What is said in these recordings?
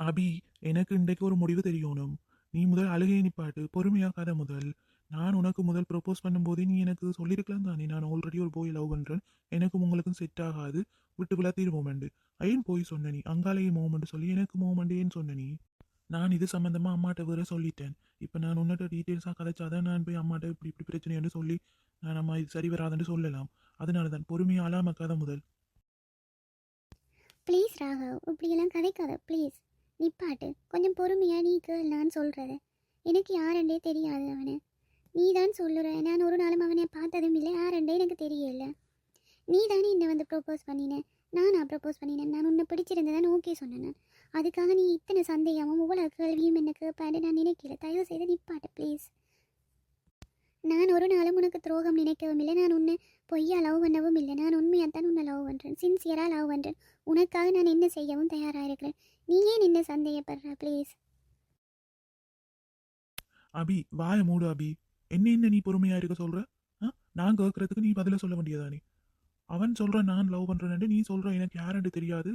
அபி எனக்கு இன்றைக்கு ஒரு முடிவு தெரியணும். நீ முதல் அழுகையை நிப்பாட்டு பொறுமையாக கதை முதல். நான் உனக்கு முதல் ப்ரப்போஸ் பண்ணும்போதே நீ எனக்கு சொல்லியிருக்கலாம் தானே? நான் ஆல்ரெடி ஒரு போய் லவ் பண்ணுறேன் எனக்கும் உங்களுக்கும் செட் ஆகாது. விட்டு விழாத்தீர் மோமெண்ட் ஐயன் போய் சொன்ன நீ அங்காலேயே மோமெண்ட் சொல்லி எனக்கு மோமெண்டேன்னு சொன்ன நீ. நான் இது சம்மந்தமாக அம்மாட்ட வேற சொல்லிட்டேன். இப்போ நான் உன்னிட்ட டீட்டெயில்ஸாக கதைச்சாதான் நான் போய் அம்மாட்ட இப்படி இப்படி பிரச்சனைன்னு சொல்லி நான் அம்மா இது சரி வராதுன்னு சொல்லலாம். அதனால தான் பொறுமையாக அழாம கதை முதல். ப்ளீஸ் ராகவ் இப்படியெல்லாம் கதைக்காத ப்ளீஸ் நிப்பாட்டு. கொஞ்சம் பொறுமையாக நீ கேள் நான் சொல்கிறத எனக்கு யாரெண்டே தெரியாது அவனை. நீ தான் சொல்லுற. நான் ஒரு நாளும் அவனை பார்த்ததும் இல்லை. யாரெண்டே எனக்கு தெரியல. நீ தானே என்னை வந்து ப்ரோப்போஸ் பண்ணினேன் நானா ப்ரப்போஸ் பண்ணினேன் நான் உன்னை பிடிச்சிருந்ததான் ஓகே சொன்னேன் அதுக்காக நீ இத்தனை சந்தேகமும் இவ்வளோ கேள்வியும் என்ன கேட்பான்னு நான் நினைக்கல. தயவு செய்து நிப்பாட்டு ப்ளீஸ் நான் ஒரு நாளும் உனக்கு துரோகம் நினைக்கவும் இல்லை. நான் உன்னை பொய்யா லவ் பண்ணவும் இல்லை. நான் உண்மையாக தான் உன்னை லவ் பண்ணுறேன் சின்சியராக லவ் பண்ணுறேன் உனக்காக நான் என்ன செய்யவும் தயாராக இருக்கிறேன். நீ ஏன் என்ன சந்தேகப்படுற ப்ளீஸ் அபி வாய மூடு அபி. என்ன என்ன நீ பொறுமையா இருக்க சொல்ற? ஆ? நான் கேட்கறதுக்கு நீ பதில சொல்ல வேண்டியதானே? அவன் சொல்ற நான் லவ் பண்றேன்னு நீ சொல்ற எனக்கு யாருன்னு தெரியாது.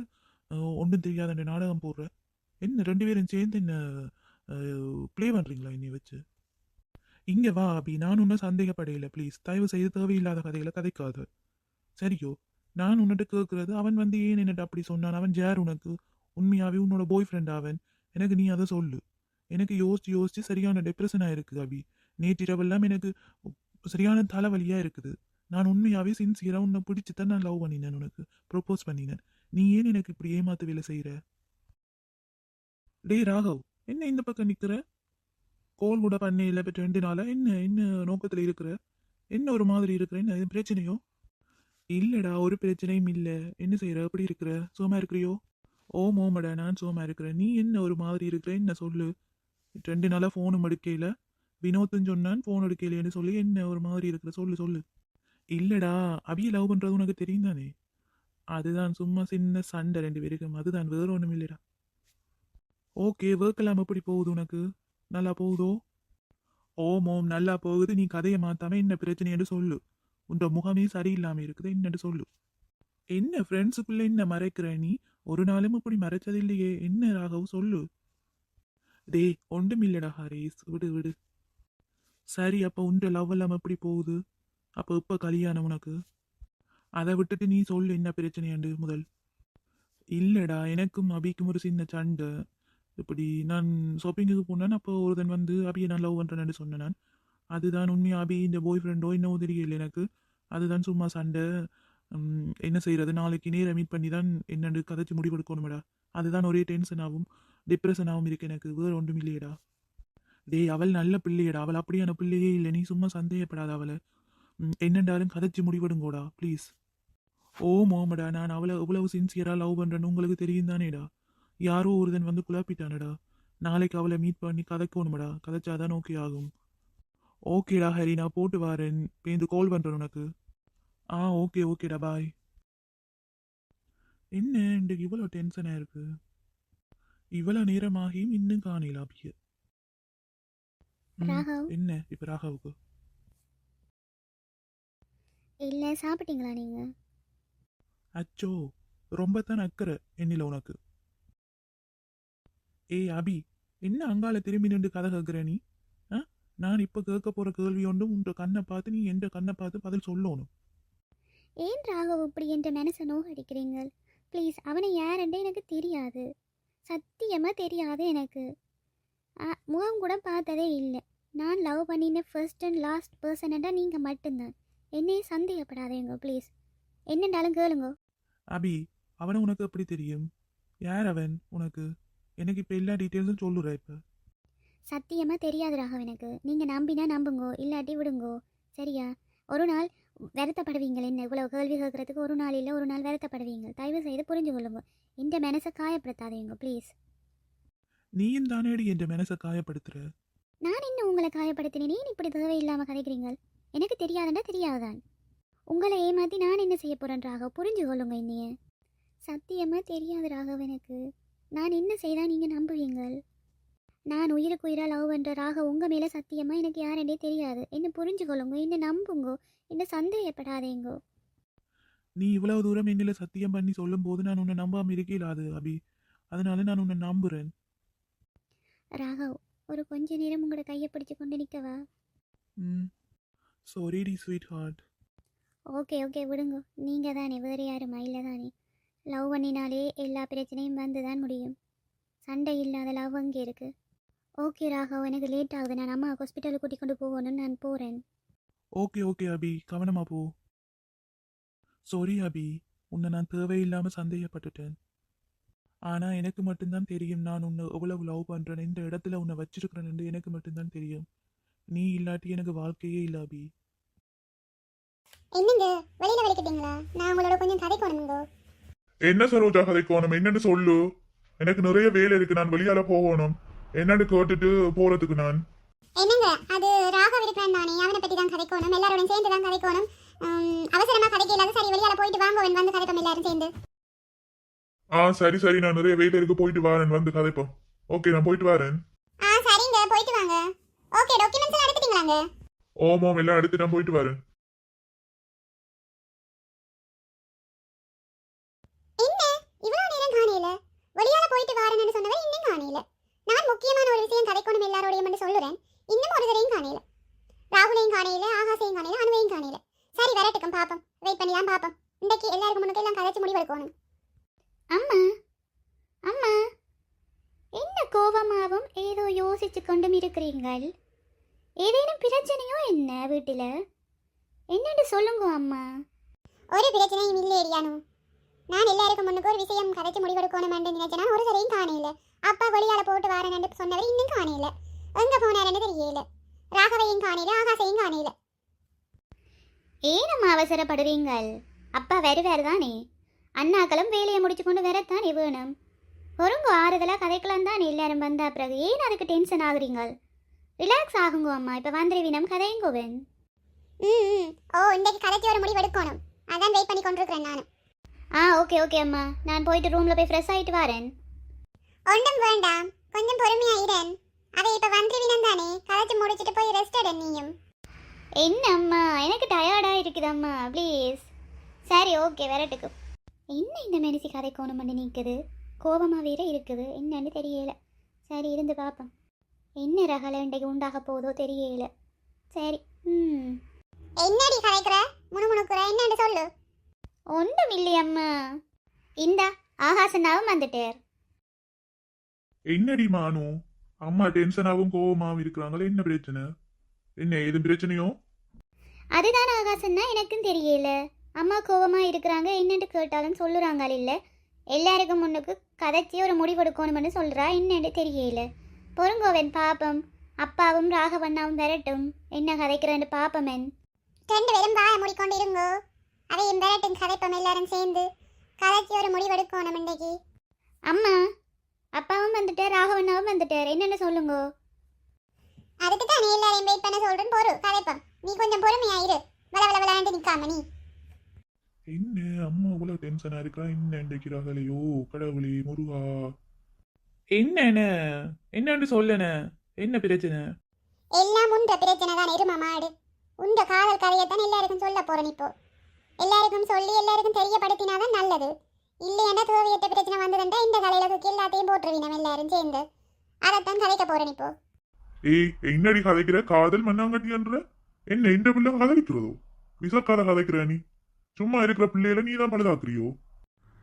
ஒன்றும் ஒண்ணும் தெரியாதுன்ற நாடகம் போடுற. என்ன ரெண்டு பேரும் சேர்ந்து என்ன ப்ளே பண்றீங்களா என்னை வச்சு? இங்க வா அபி. நான் உன்னை சந்தேகப்படையில ப்ளீஸ் தயவு செய்து தேவையில்லாத கதைகளை கதைக்காது. சரியோ? நான் உன்னிட்ட கேட்கறது அவன் வந்து ஏன் என்னட்ட அப்படி சொன்னான்? அவன் யார் உனக்கு. உண்மையாவே உன்னோட பாய் ஃப்ரெண்ட் அவன் எனக்கு நீ அதை சொல்லு. எனக்கு யோசிச்சு யோசிச்சு சரியான டிப்ரெஷன் ஆயிருக்கு அபி. நேற்றிரவெல்லாம் எனக்கு சரியான தலைவலியாக இருக்குது. நான் உண்மையாகவே சின்சியராக உன்னை பிடிச்சி தான் நான் லவ் பண்ணினேன் உனக்கு. ப்ரொப்போஸ் பண்ணினேன். நீ ஏன் எனக்கு இப்படி ஏமாத்து வேலை செய்கிற டேய் ராகவ் என்ன இந்த பக்கம் நிற்கிற கோல் கூட பண்ணே இல்லை இப்போ ரெண்டு நாளாக என்ன என்ன நோக்கத்தில் இருக்கிற? என்ன ஒரு மாதிரி இருக்கிற? என்ன எதுவும் பிரச்சனையோ? இல்லைடா ஒரு பிரச்சனையும் இல்லை. என்ன செய்கிற எப்படி இருக்கிற? சுகமாக இருக்கிறியோ? ஓ மோமடா நான் சோமா இருக்கிறேன். நீ என்ன ஒரு மாதிரி இருக்கிற? என்ன சொல்லு? ரெண்டு நாளாக ஃபோனும் எடுக்கையில வினோத்துன்னு சொன்னான் ஃபோன் எடுக்கலையேன்னு சொல்லி என்ன ஒரு மாதிரி இருக்கிற? சொல்லு சொல்லு. இல்லைடா அவிய லவ் பண்ணுறது உனக்கு தெரியும் தானே அதுதான் சும்மா சின்ன சண்டை ரெண்டு பேருக்கும். அதுதான் வேறு ஒன்றும் இல்லைடா. ஓகே ஒர்க் எல்லாம் எப்படி போகுது உனக்கு? நல்லா போகுதோ? ஓ மோம் நல்லா போகுது. நீ கதையை மாற்றாம என்ன பிரச்சனைன்னு சொல்லு. உன்ற முகமே சரியில்லாமல் இருக்குது. என்னன்னு சொல்லு. என்ன ஃப்ரெண்ட்ஸுக்குள்ளே என்ன மறைக்கிற நீ? ஒரு நாளும் இப்படி மறைச்சதில்லையே. என்ன ராகவ்? சொல்லு. டேய் ஒன்றும் இல்லடா ஹரேஸ். விடு விடு. சரி அப்போ உண்ட லவ் எல்லாம் எப்படி போகுது? அப்போ இப்போ கல்யாணம் உனக்கு? அதை விட்டுட்டு நீ சொல்லு என்ன பிரச்சனையாண்டு முதல். இல்லடா எனக்கும் அபிக்கும் ஒரு சின்ன சண்டை. இப்படி நான் ஷாப்பிங்குக்கு போனேன் அப்போ ஒருதன் வந்து அபியை நான் லவ் பண்ணுறேன்னு சொன்னேன். நான் அதுதான் உண்மையா அபி? இந்த பாய் ஃப்ரெண்டோ என்னவோ தெரியல எனக்கு. அதுதான் சும்மா சண்டை. என்ன செய்கிறது நாளைக்கு நேரை மீட் பண்ணி தான் என்னென்னு கதைச்சு முடிவெடுக்கணுமேடா. அதுதான் ஒரே டென்ஷனாகவும் டிப்ரெஷனாகவும் இருக்கு எனக்கு. வேறு ஒன்றும் இல்லையடா. டேய் அவள் நல்ல பிள்ளையடா. அவள் அப்படியான பிள்ளையே இல்லை. நீ சும்மா சந்தேகப்படாத அவளை. என்னென்றாலும் கதைச்சி கதைச்சு முடிவெடுங்கோடா ப்ளீஸ் ஓ மோமடா. நான் அவளை எவ்வளவு சின்சியராக லவ் பண்ணுறேன்னு உங்களுக்கு தெரியும் தானேடா. யாரோ ஒருதன் வந்து குழப்பிட்டானடா. நாளைக்கு அவளை மீட் பண்ணி கதைக்கணுமடா. கதைச்சாதான் ஓகே ஆகும். ஓகேடா ஹரி. நான் போட்டு வரேன். பேந்து கால் பண்ணுறேன் உனக்கு. ஆ ஓகே ஓகேடா பாய் என்ன இன்றைக்கு இவ்வளோ டென்ஷனாக இருக்கு? இவ்வளோ நேரமாகியும் இன்னும் காணல ராகவ்? என்ன? இப்போ ராகவுக்கு? இல்லை சாப்பிட்டீங்களா நீங்கள் அச்சோ ரொம்ப தான் அக்கறை என்னில உனக்கு. ஏய் அபி என்ன அங்கால திரும்பி நின்று கதை கேட்குற நீ? நான் இப்போ கேட்க போகிற கேள்வி ஒன்றும் உன்ற கண்ணை பார்த்து நீ எந்த கண்ணை பார்த்து பதில் சொல்லணும். ஏன் ராகவ் இப்படி என்ற மனசை நோகடிக்கிறீங்க ப்ளீஸ் அவனை யாருன்றே எனக்கு தெரியாது. சத்தியமாக தெரியாது எனக்கு. முகம் கூட பார்த்ததே இல்லை. நான் லவ் பண்ணின ஃபர்ஸ்ட் அண்ட் லாஸ்ட் பர்சனண்டா நீங்கள் மட்டும்தான். என்னையே சந்தேகப்படாதீங்க ப்ளீஸ் என்னண்டாலும் கேளுங்க. அபி அவனை உனக்கு எப்படி தெரியும்? யார் அவன் உனக்கு? எனக்கு இப்போ எல்லா டீட்டெயில்ஸும் சொல்லுற இப்போ. சத்தியமாக தெரியாது ராகவ் எனக்கு. நீங்கள் நம்பினா நம்புங்கோ இல்லாட்டி விடுங்கோ. சரியா? ஒரு நாள் வருத்தப்படுவீங்க என்ன இவ்வளோ கேள்வி கேட்குறதுக்கு ஒரு நாள் இல்லை ஒரு நாள் வருத்தப்படுவீங்க. தயவு செய்து புரிஞ்சு கொள்ளுங்க இந்த மனசை காயப்படுத்தாதீங்க ப்ளீஸ் நீயும் தானேடி என் மனசை காயப்படுத்துற? நான் என்ன உங்களை காயப்படுத்தினேன்? ஏன் இப்படி தேவையில்லாமல் கதைக்கிறீங்க எனக்கு தெரியாதுண்டா தெரியாதுதான் உங்களை ஏமாற்றி நான் என்ன செய்ய போகிறேன் ராகவ்? புரிஞ்சு கொள்ளுங்க என்னைய. சத்தியமாக தெரியாது ராகவ் எனக்கு. நான் என்ன செய்தால் நீங்கள் நம்புவீங்கள்? நான் உயிருக்கு உயிராக லவ் பண்ணுற ராகவ் உங்கள் மேலே சத்தியமாக எனக்கு யாரெண்டே தெரியாது. என்ன புரிஞ்சு கொள்ளுங்க என்ன நம்புங்கோ என்ன சந்தேகப்படாதேங்கோ. நீ இவ்வளவு தூரம் என்னில சத்தியம் பண்ணி சொல்லும் போது நான் உன்னை நம்பாம இருக்கலாது அபி. அதனால நான் உன்னை நம்புறேன். ராகவ் ஒரு கொஞ்ச நேரம் உங்களோட கையை பிடிச்சு கொண்டு நிற்கவா ம். சாரி டி ஸ்வீட் ஹார்ட் ஓகே ஓகே விடுங்க. நீங்கள் தானே வேறு யாருமா? இல்லை தானே. லவ் பண்ணினாலே எல்லா பிரச்சனையும் வந்து தான் முடியும். சண்டை இல்லாத லவ் அங்கே இருக்கு. ஓகே ராகவ் எனக்கு லேட் ஆகுது. நான் அம்மா ஹாஸ்பிட்டலுக்கு கூட்டிக் கொண்டு போகணும்னு நான் போகிறேன் ஓகே ஓகே அபி. கவனமா போ. சாரி அபி. உன்னை நான் தேவையில்லாமல் சந்தேகப்பட்டுட்டேன். ஆனால் எனக்கு மட்டும்தான் தெரியும் நான் உன்னை எவ்வளவு லவ் பண்ணுறேன் இந்த இடத்துல உன்னை வச்சிருக்கிறேன் என்று எனக்கு மட்டும்தான் தெரியும். நீ இல்லாட்டி எனக்கு வாழ்க்கையே இல்லை அபி. என்னங்க? வெளியில் வலிக்கிட்டீங்களா? நான் உங்களோட கொஞ்சம் கதைக்கணுங்க என்ன சரோஜா கதைக்கோணும் என்னன்னு சொல்லு. எனக்கு நிறைய வேலை இருக்கு. நான் வெளியால போகணும். என்னன்னு கேட்டுட்டு போறதுக்கு நான். என்னங்க? அது ராகவ் இருக்கிறான் தானே அவனை பற்றி தான் கதைக்கணும். எல்லாரோடையும் சேர்ந்து தான் கதைக்கணும் அவசரமாக கதைக்க இல்லாத சரி வெளியால போயிட்டு வாங்குவேன் வந்து கதைப்போம் எல்லாரும் சேர்ந்து. ஆ சரி சரி. நான் நிறைய வேலை இருக்கு. போயிட்டு வரேன். வந்து கதைப்போம். ஓகே நான் போயிட்டு வரேன். ஆ சரிங்க. போயிட்டு வாங்க. ஓகே டாக்குமெண்ட்ஸ் எல்லாம் எடுத்துட்டீங்களாங்க? ஓமோம் எல்லாம் எடுத்து நான் போயிட்டு வரேன் என்ன இவ்வளவு நேரம் காணையில வெளியால போயிட்டு வாரேன்னு சொன்னவர் இன்னும் காணையில நான் முக்கியமான ஒரு விஷயம் கதைக்கணும் என்று சொல்லுறேன். இன்னும் ஒரு தரையும் காணையில ராகுலையும் காணையில ஆகாசையும் காணையில அனுவையும் காணையில சரி வரட்டுக்கும் பாப்போம். வெயிட் பண்ணி தான் பாப்போம். இன்றைக்கு எல்லாருக்கும் முன்னுக்கு எல்லாம் கதைச்சு முடிவெடுக்கணும் அம்மா அம்மா என்ன கோபமாகவும் ஏதோ யோசிச்சு கொண்டும் இருக்கிறீங்கள் ஏதேனும் பிரச்சனையோ என்ன வீட்டில்? என்னன்னு சொல்லுங்க அம்மா. ஒரு பிரச்சனையும் இல்லை ஏரியானு நான் எல்லாருக்கும் முன்னுக்கு ஒரு விஷயம் கதைச்சு முடிவெடுக்கணும் என்று நினைச்சேன். ஒரு சரியும் காணையில அப்பா வெளியால போட்டு வாரேன் சொன்னவர் இன்னும் காணையில எங்க போனாருன்னு தெரியல ராகவையும் காணையில ஆகாசையும் காணையில ஏனம்மா அவசரப்படுறீங்கள்? அப்பா வருவார் தானே அண்ணாக்களும் வேலையை முடிச்சு கொண்டு வரத்தானே வேணும்? பொறுங்க ஆறுதலாக கதைக்கலாம் தானே எல்லாரும் வந்தா பிறகு? ஏன் அதுக்கு டென்ஷன் ஆகுறீங்க ரிலாக்ஸ் ஆகுங்க அம்மா இப்போ வந்துருவினம் கதையுங்கோவன் ம் ஓ இன்றைக்கு கதைச்சு ஒரு முடிவு எடுக்கணும். அதான் வெயிட் பண்ணி கொண்டிருக்கிறேன் நான். ஆ ஓகே ஓகே அம்மா. நான் போயிட்டு ரூமில் போய் ஃப்ரெஷ் ஆகிட்டு வரேன். ஒன்றும் வேண்டாம். கொஞ்சம் பொறுமையா இரன் அதை இப்போ வந்துருவினம் தானே கதைச்சு முடிச்சிட்டு போய் ரெஸ்ட் எடு நீயும். என்ன அம்மா எனக்கு டயர்டாக இருக்குது அம்மா ப்ளீஸ் சரி ஓகே வரட்டுக்கு. என்ன இந்த மெடிசி கதைக்கோணும் பண்ணி நிற்குது கோபமாக வேற இருக்குது. என்னன்னு தெரியல. சரி இருந்து பார்ப்போம். என்ன ரகலை இன்றைக்கு உண்டாக போதோ தெரியல. சரி ம். என்னடி கதைக்கிற? முணுமுணுக்குற? என்னன்னு சொல்லு. ஒன்றும் இல்லையம்மா இந்தா ஆகாசனாவும் வந்துட்டார். என்னடி மானு? அம்மா டென்ஷனாவும் கோவமாவும் இருக்கிறாங்களே என்ன பிரச்சனை? என்ன ஏது பிரச்சனையோ? அதுதான் ஆகாசன்னா எனக்கும் தெரியல. அம்மா கோவமா இருக்கிறாங்க என்னன்னு கேட்டாலும் சொல்லுறாங்க இல்ல. எல்லாருக்கும் முன்னுக்கு கதைச்சி ஒரு முடிவெடுக்கணும்னு சொல்றா என்னன்னு தெரியல. பொறுங்கோவன் பாப்பம் அப்பாவும் ராகவண்ணாவும் வரட்டும். என்ன கதைக்கிறேன்னு பாப்பமன். ரெண்டு பேரும் வாய மூடிக்கொண்டு இருங்கோ. அதையும் வரட்டும் கதைப்பம் எல்லாரும் சேர்ந்து. கதைச்சி ஒரு முடிவெடுக்கணும் இன்றைக்கு அம்மா அப்பாவும் வந்துட்டார் ராகவண்ணாவும் வந்துட்டார். என்னன்னு சொல்லுங்கோ? அதுக்கு தான் நீ எல்லாரையும் வெயிட் பண்ண சொல்றேன் பொறு கதைப்பம். நீ கொஞ்சம் பொறுமையா இரு. வள வள விளையாண்டு நிக்காம நீ. என்ன அம்மா இவ்வளவு டென்ஷனா இருக்கிறா என்ன இன்றைக்கிறார்களையோ கடவுளே முருகா. என்னண்ண என்னன்னு சொல்லண்ண என்ன பிரச்சனை? எல்லாம் உண்ட பிரச்சனை தான் எரும மாடு உண்ட காதல் கதையைத்தான் எல்லாருக்கும் சொல்ல போறேன் இப்போ. எல்லாருக்கும் சொல்லி எல்லாருக்கும் தெரியப்படுத்தினாதான் நல்லது. இல்லைன்னா தேவையற்ற பிரச்சனை வந்ததுண்டா இந்த கலையில தூக்கி எல்லாத்தையும் போட்டுருவீனம் எல்லாரும் சேர்ந்து. அதைத்தான் கதைக்க போறேன் இப்போ. ஏய் என்னடி கதைக்கிற? காதல் மண்ணாங்கட்டியன்ற என்ன இந்த பிள்ளை கதைக்கிறதோ? விசக்கார கதைக்கிற நீ? சும்மா இருக்கிற பிள்ளையில நீ தான் பழுதாக்குறியோ?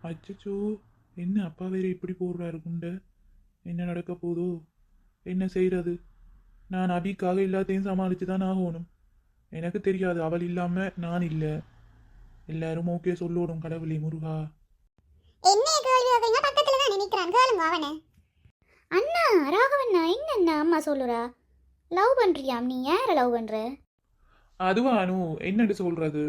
அச்சச்சோ என்ன அப்பா வேற இப்படி போடுறாரு குண்ட? என்ன நடக்க போதோ? என்ன செய்யறது நான் அபிக்காக எல்லாத்தையும் சமாளித்து தான் ஆகணும். எனக்கு தெரியாது அவள் இல்லாம நான் இல்லை. எல்லாரும் ஓகே சொல்லணும் கடவுளே முருகா. நினைக்கிறான் கேளுங்க அவனை அண்ணா ராகவண்ணா என்னண்ணா அம்மா சொல்லுறா? லவ் பண்றியாம் நீ யார லவ் பண்ற? அதுவா அனு என்னன்னு சொல்றது?